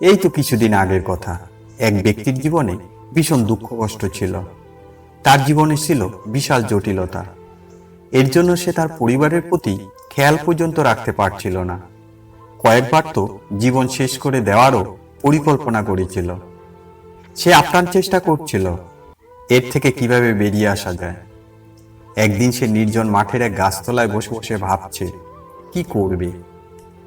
এই তো কিছুদিন আগের কথা। এক ব্যক্তির জীবনে ভীষণ দুঃখ কষ্ট ছিল। তার জীবনে ছিল বিশাল জটিলতা। এর জন্য সে তার পরিবারের প্রতি খেয়াল পর্যন্ত রাখতে পারছিল না। কয়েকবার তো জীবন শেষ করে দেওয়ারও পরিকল্পনা করেছিল। সে আপ্রাণ চেষ্টা করছিল, এর থেকে কীভাবে বেরিয়ে আসা যায়। একদিন সে নির্জন মাঠের এক গাছতলায় বসে বসে ভাবছে, কি করবে?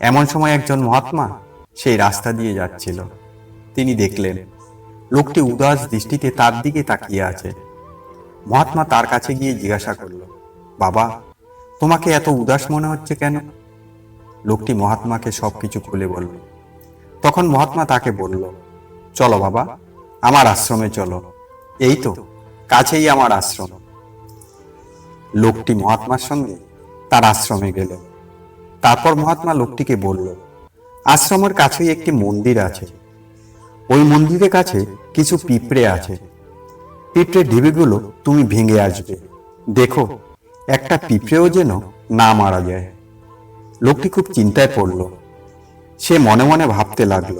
এমন সময় একজন মহাত্মা সেই রাস্তা দিয়ে যাচ্ছিল। তিনি দেখলেন, লোকটি উদাস দৃষ্টিতে তার দিকে তাকিয়ে আছে। মহাত্মা তার কাছে গিয়ে জিজ্ঞাসা করল, বাবা, তোমাকে এত উদাস মনে হচ্ছে কেন? লোকটি মহাত্মাকে সবকিছু খুলে বলল। তখন মহাত্মা তাকে বলল, চলো বাবা, আমার আশ্রমে চলো। এই তো, কাছেই আমার আশ্রম। লোকটি মহাত্মার সঙ্গে তার আশ্রমে গেল। তারপর মহাত্মা লোকটিকে বলল আশ্রমের কাছেই একটি মন্দির আছে। ওই মন্দিরের কাছে কিছু পিঁপড়ে আছে। পিঁপড়ে ঢিবিগুলো তুমি ভেঙে আসবে। দেখো, একটা পিঁপড়েও যেন না মারা যায়। লোকটি খুব চিন্তায় পড়ল। সে মনে মনে ভাবতে লাগল,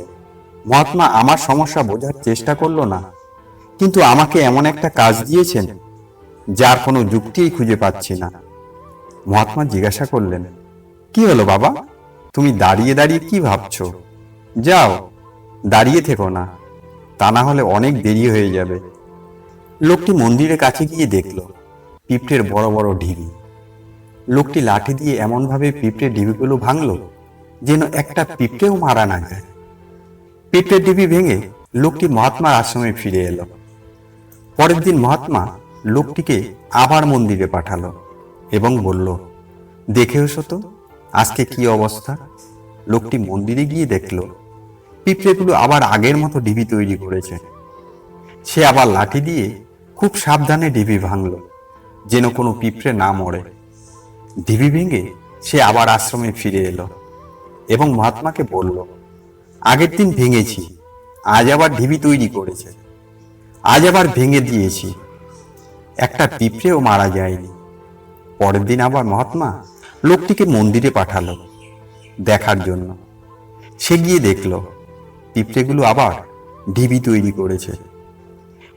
মহাত্মা, আমার সমস্যা বোঝার চেষ্টা করল না। কিন্তু আমাকে এমন একটা কাজ দিয়েছেন, যার কোনো যুক্তিই খুঁজে পাচ্ছি না। মহাত্মা জিজ্ঞাসা করলেন, কি হলো বাবা? তুমি দাঁড়িয়ে দাঁড়িয়ে কি ভাবছ? যাও, দাঁড়িয়ে থেকো না। তা না হলে অনেক দেরি হয়ে যাবে। লোকটি মন্দিরের কাছে গিয়ে দেখল, পিঁপড়ের বড় বড় ঢিবি। লোকটি লাঠি দিয়ে এমনভাবে পিঁপড়ের ঢিবিগুলো ভাঙল, যেন একটা পিঁপড়েও মারা না যায়। পিঁপড়ের ঢিবি ভেঙে লোকটি মহাত্মার আশ্রমে ফিরে এলো। পরের দিন মহাত্মা লোকটিকে আবার মন্দিরে পাঠালো এবং বলল, দেখে এসো তো আজকে কি অবস্থা? লোকটি মন্দিরে গিয়ে দেখল, পিঁপড়েগুলো আবার আগের মতো ডিবি তৈরি করেছে। সে আবার লাঠি দিয়ে খুব সাবধানে ডিবি ভাঙল, যেন কোনো পিঁপড়ে না মরে। ডিবি ভেঙে সে আবার আশ্রমে ফিরে এলো এবং মহাত্মাকে বলল, আগের দিন ভেঙেছি, আজ আবার ঢিবি তৈরি করেছে। আজ আবার ভেঙে দিয়েছি। একটা পিঁপড়েও মারা যায়নি। পরের দিন আবার মহাত্মা লোকটিকে মন্দিরে পাঠালো দেখার জন্য। সে গিয়ে দেখল, পিঁপড়েগুলো আবার ঢিবি তৈরি করেছে।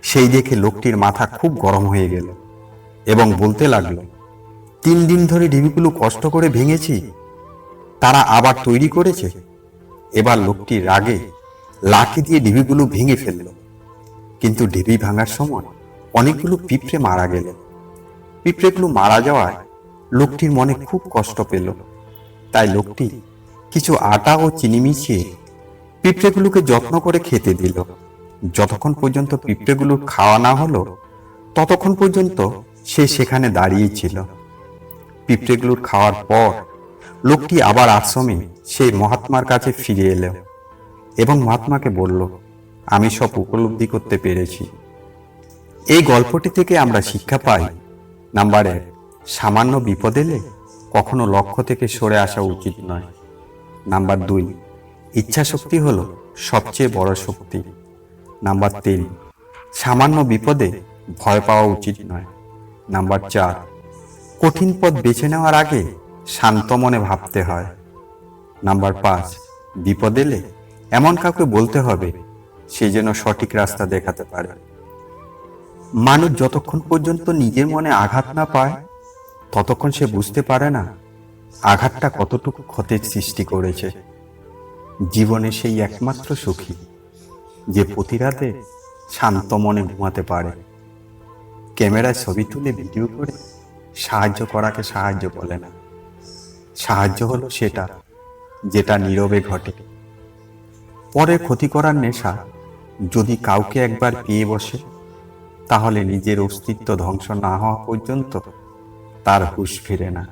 সেই দেখে লোকটির মাথা খুব গরম হয়ে গেল এবং বলতে লাগল, তিন দিন ধরে ঢিবিগুলো কষ্ট করে ভেঙেছি, তারা আবার তৈরি করেছে? এবার লোকটি রাগে লাঠি দিয়ে ঢিবিগুলো ভেঙে ফেলল। কিন্তু ঢিবি ভাঙার সময় অনেকগুলো পিঁপড়ে মারা গেল। পিঁপড়েগুলো মারা যাওয়ায় লোকটির মনে খুব কষ্ট পেল। তাই লোকটি কিছু আটা ও চিনি মিশিয়ে পিঁপড়েগুলোকে যত্ন করে খেতে দিল। যতক্ষণ পর্যন্ত পিঁপড়েগুলো খাওয়া না হলো, ততক্ষণ পর্যন্ত সে সেখানে দাঁড়িয়ে ছিল। পিঁপড়েগুলোর খাওয়ার পর লোকটি আবার আশ্রমে সেই মহাত্মার কাছে ফিরে এলো এবং মহাত্মাকে বলল, আমি সব উপলব্ধি করতে পেরেছি। এই গল্পটি থেকে আমরা শিক্ষা পাই, নাম্বার এক সামান্য বিপদ এলে কখনো লক্ষ্য থেকে সরে আসা উচিত নয়। নাম্বার দুই ইচ্ছা শক্তি হলো সবচেয়ে বড় শক্তি। নাম্বার তিন, সামান্য বিপদে ভয় পাওয়া উচিত নয়। নাম্বার চার, কঠিন পথ বেছে নেওয়ার আগে শান্ত মনে ভাবতে হয়। নাম্বার পাঁচ, বিপদ এলে এমন কাউকে বলতে হবে সে যেন সঠিক রাস্তা দেখাতে পারে। মানুষ যতক্ষণ পর্যন্ত নিজের মনে আঘাত না পায় ততক্ষণ সে বুঝতে পারে না আঘাতটা কতটুকু ক্ষতের সৃষ্টি করেছে। জীবনে সেই একমাত্র সুখী, যে প্রতিরাতে শান্ত মনে ঘুমাতে পারে। ক্যামেরায় ছবি তুলে ভিডিও করে সাহায্য করাকে সাহায্য বলে না। সাহায্য হলো সেটা, যেটা নীরবে ঘটে। পরে ক্ষতি করার নেশা, যদি কাউকে একবার পেয়ে বসে, তাহলে নিজের অস্তিত্ব ধ্বংস না হওয়া পর্যন্ত তার হুঁশ ফিরে না।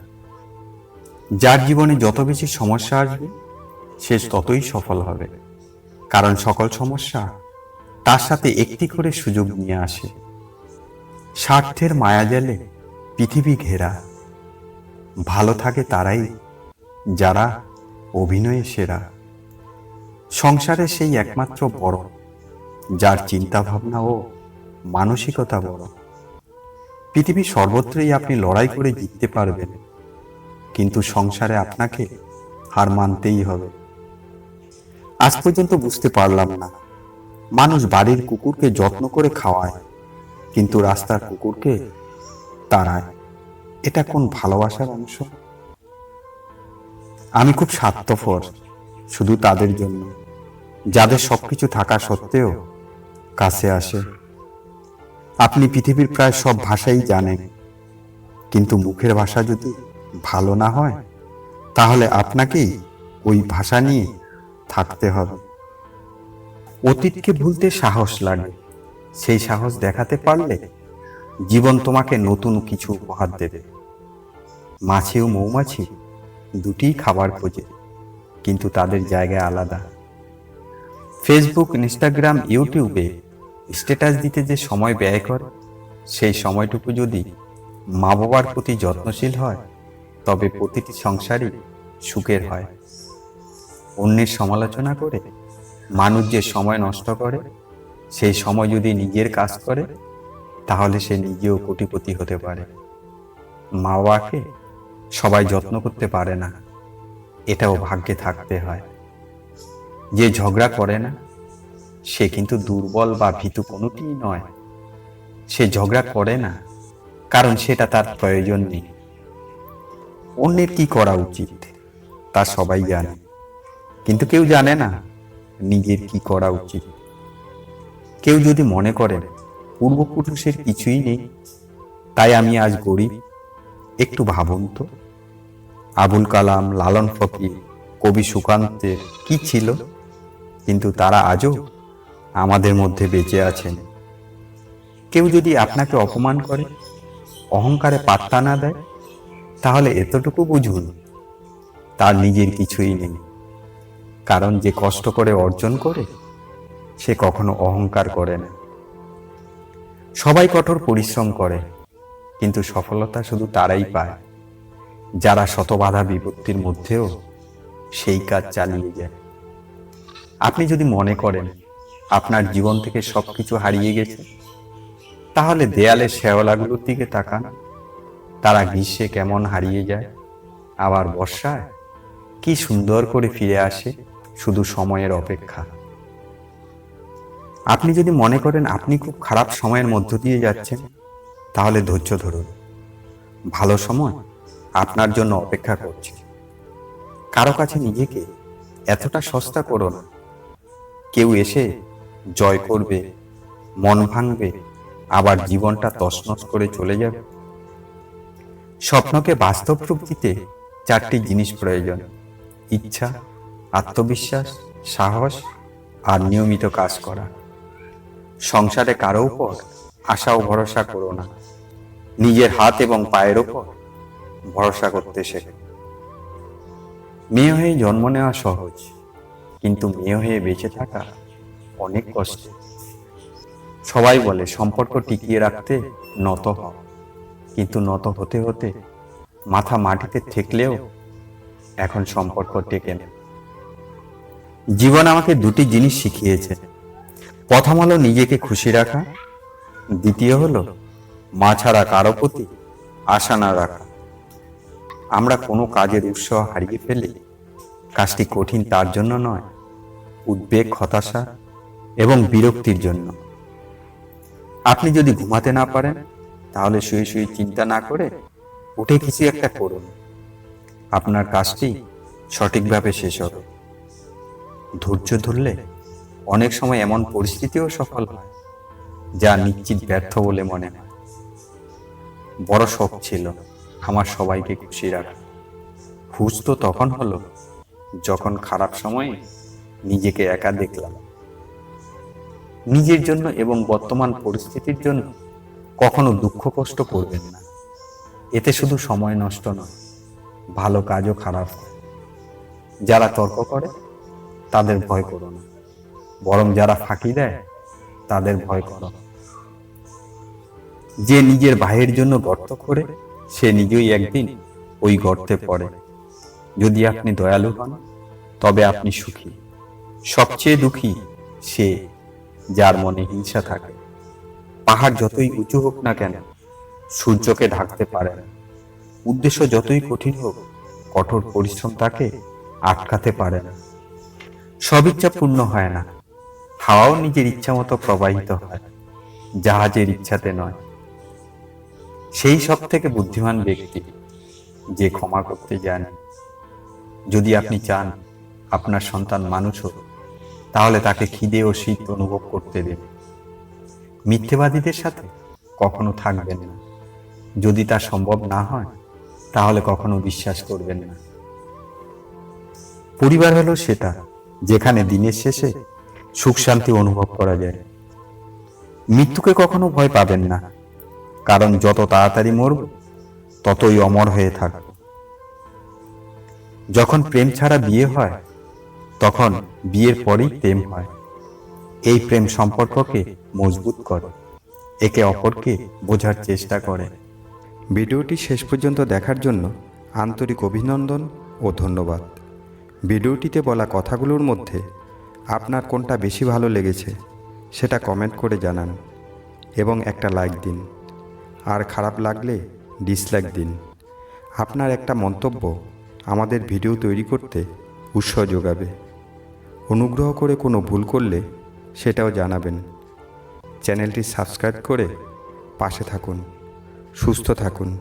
যার জীবনে যত বেশি সমস্যা আসবে, সে ততই সফল হবে। কারণ সকল সমস্যা তার সাথে একটি করে সুযোগ নিয়ে আসে। স্বার্থের মায়াজালে পৃথিবী ঘেরা। ভালো থাকে তারাই যারা অভিনয়ে সেরা। সংসারে সেই একমাত্র বড়, যার চিন্তা ভাবনা ও মানসিকতা বড়। পৃথিবীর সর্বত্রই আপনি লড়াই করে জিততে পারবেন। কিন্তু সংসারে আপনাকে হার মানতেই হবে। আজ পর্যন্ত বুঝতে পারলাম না, মানুষ বাড়ির কুকুরকে যত্ন করে খাওয়ায়, কিন্তু রাস্তার কুকুরকে তাড়ায়। এটা কোন ভালোবাসার অংশ? আমি খুব স্বার্থপর, শুধু তাদের জন্য। যাদের সবকিছু থাকা সত্ত্বেও কাছে আসে। আপনি পৃথিবীর প্রায় সব ভাষাই জানেন। কিন্তু মুখের ভাষা যদি ভালো না হয়, তাহলে আপনাকেই ওই ভাষা নিয়ে থাকতে হবে। অতীতকে ভুলতে সাহস লাগে। সেই সাহস দেখাতে পারলে জীবন তোমাকে নতুন কিছু উপহার দেবে। মাছি ও মৌমাছি দুটিই খাবার খোঁজে, কিন্তু তাদের জায়গা আলাদা। ফেসবুক ইনস্টাগ্রাম ইউটিউবে স্ট্যাটাস দিতে যে সময় ব্যয় করে, সেই সময়টুকু যদি মা বাবার প্রতি যত্নশীল হয়, তবে প্রতিটি সংসারই সুখের হয়। অন্যের সমালোচনা করে, মানুষ যে সময় নষ্ট করে, সেই সময় যদি নিজের কাজ করে, তাহলে সে নিজেও কোটিপতি হতে পারে। মা বাবাকে সবাই যত্ন করতে পারে না, এটাও ভাগ্যে থাকতে হয়। যে ঝগড়া করে না সে কিন্তু দুর্বল বা ভীতু কোনোটিই নয়। সে ঝগড়া করে না, কারণ সেটা তার প্রয়োজন নেই। অন্যের কি করা উচিত, তা সবাই জানে। কিন্তু কেউ জানে না নিজের কি করা উচিত। কেউ যদি মনে করেন পূর্বপুরুষের কিছুই নেই, তাই আমি আজ গরিব, একটু ভাবুন তো। আবুল কালাম, লালন ফকির, কবি সুকান্তের কি ছিল? কিন্তু তারা আজও আমাদের মধ্যে বেঁচে আছেন। কেউ যদি আপনাকে অপমান করে, অহংকারে পাত্তা না দেয়, তাহলে এতটুকু বুঝুন, তার নিজের কিছুই নেই। কারণ যে কষ্ট করে অর্জন করে, সে কখনো অহংকার করে না। সবাই কঠোর পরিশ্রম করে, কিন্তু সফলতা শুধু তারাই পায়। যারা শত বাধা বিপত্তির মধ্যেও সেই কাজ চালিয়ে যায়। আপনি যদি মনে করেন আপনার জীবন থেকে সবকিছু হারিয়ে গেছে। তাহলে দেয়ালের শেওলাগুলোর দিকে তাকান। তারা গ্রীষ্মে কেমন হারিয়ে যায়? আবার বর্ষায়? কি সুন্দর করে ফিরে আসে শুধু সময়ের অপেক্ষা। আপনি যদি মনে করেন আপনি খুব খারাপ সময়ের মধ্য দিয়ে যাচ্ছেন, তাহলে ধৈর্য ধরুন। ভালো সময় আপনার জন্য অপেক্ষা করছে। কারও কাছে নিজেকে এতটা সস্তা করো না। কেউ এসে জয় করবে, মন ভাঙবে, আবার জীবনটা তছনছ করে চলে যাবে। স্বপ্নকে বাস্তব রূপ দিতে চারটি জিনিস প্রয়োজন। ইচ্ছা, আত্মবিশ্বাস, সাহস আর নিয়মিত কাজ করা। সংসারে কারও উপর আশা ও ভরসা করো না। নিজের হাত এবং পায়ের ওপর ভরসা করতে শেখো। মেয়ে হয়ে জন্ম নেওয়া সহজ, কিন্তু মেয়ে হয়ে বেঁচে থাকা অনেক কষ্ট। সবাই বলে, সম্পর্ক টিকিয়ে রাখতে নত হও। কিন্তু নত হতে হতে মাথা মাটিতে ঠেকলেও এখন সম্পর্ক টেকে না। জীবন আমাকে দুটি জিনিস শিখিয়েছে। প্রথম হলো নিজেকে খুশি রাখা। দ্বিতীয় হলো মা ছাড়া কারও প্রতি আশা না রাখা। আমরা কোনো কাজের উৎসাহ হারিয়ে ফেলি কাজটি কঠিন তার জন্য নয়, উদ্বেগ, হতাশা এবং বিরক্তির জন্য। আপনি যদি ঘুমাতে না পারেন, তাহলে শুয়ে শুয়ে চিন্তা না করে উঠে কিছু একটা করুন। আপনার কাজটি সঠিকভাবে শেষ হবে। ধৈর্য ধরলে অনেক সময় এমন পরিস্থিতিও সফল হয়, যা নিশ্চিত ব্যর্থ বলে মনে হয়। বড় শখ ছিল, আমার সবাইকে খুশি রাখা। খুশ তো তখন হলো, যখন খারাপ সময়ে নিজেকে একা দেখলাম। নিজের জন্য এবং বর্তমান পরিস্থিতির জন্য কখনো দুঃখ কষ্ট করবেন না। এতে শুধু সময় নষ্ট নয়, ভালো কাজও খারাপ যারা তর্ক করে, তাদের ভয় করো না। বরং যারা ফাঁকি দেয়, তাদের ভয় করো যে নিজের ভাইয়ের জন্য গর্ত করে, সে নিজেই একদিন ওই গর্তে পড়ে। যদি আপনি দয়ালু হন, তবে আপনি সুখী। সবচেয়ে দুঃখী সে যার মনে হিংসা থাকে। পাহাড় যতই উঁচু হোক না কেন, সূর্যকে ঢাকতে পারে না। উদ্দেশ্য যতই কঠিন হোক, কঠোর পরিশ্রম তাকে আটকাতে পারে না। সব ইচ্ছা পূর্ণ হয় না। হাওয়াও নিজের ইচ্ছা মতো প্রবাহিত হয়, জাহাজের ইচ্ছাতে নয়। সেই সব থেকে বুদ্ধিমান ব্যক্তি যে ক্ষমা করতে জানে। যদি আপনি চান আপনার সন্তান মানুষ হোক তাহলে তাকে খিদে ও শীত অনুভব করতে দিন মিথ্যেবাদীদের সাথে কখনো থাকবেন না। যদি তা সম্ভব না হয়, তাহলে কখনো বিশ্বাস করবেন না। পরিবার হলো সেটা, যেখানে দিনের শেষে সুখ শান্তি অনুভব করা যায়। মৃত্যুকে কখনো ভয় পাবেন না, কারণ যত তাড়াতাড়ি মরব, ততই অমর হয়ে থাকব। যখন প্রেম ছাড়া বিয়ে হয় তখন বিয়ের পরেই প্রেম হয়। এই প্রেম সম্পর্ককে মজবুত করে। একে অপরকে বোঝার চেষ্টা করে। ভিডিওটি শেষ পর্যন্ত দেখার জন্য আন্তরিক অভিনন্দন ও ধন্যবাদ। ভিডিওটিতে বলা কথাগুলোর মধ্যে আপনার কোনটা বেশি ভালো লেগেছে সেটা কমেন্ট করে জানান এবং একটা লাইক দিন। আর খারাপ লাগলে ডিসলাইক দিন। আপনার একটা মন্তব্য আমাদের ভিডিও তৈরি করতে উৎসাহ যোগাবে। অনুগ্রহ করে কোনো ভুল করলে সেটাও জানাবেন। চ্যানেলটি সাবস্ক্রাইব করে পাশে থাকুন সুস্থ থাকুন।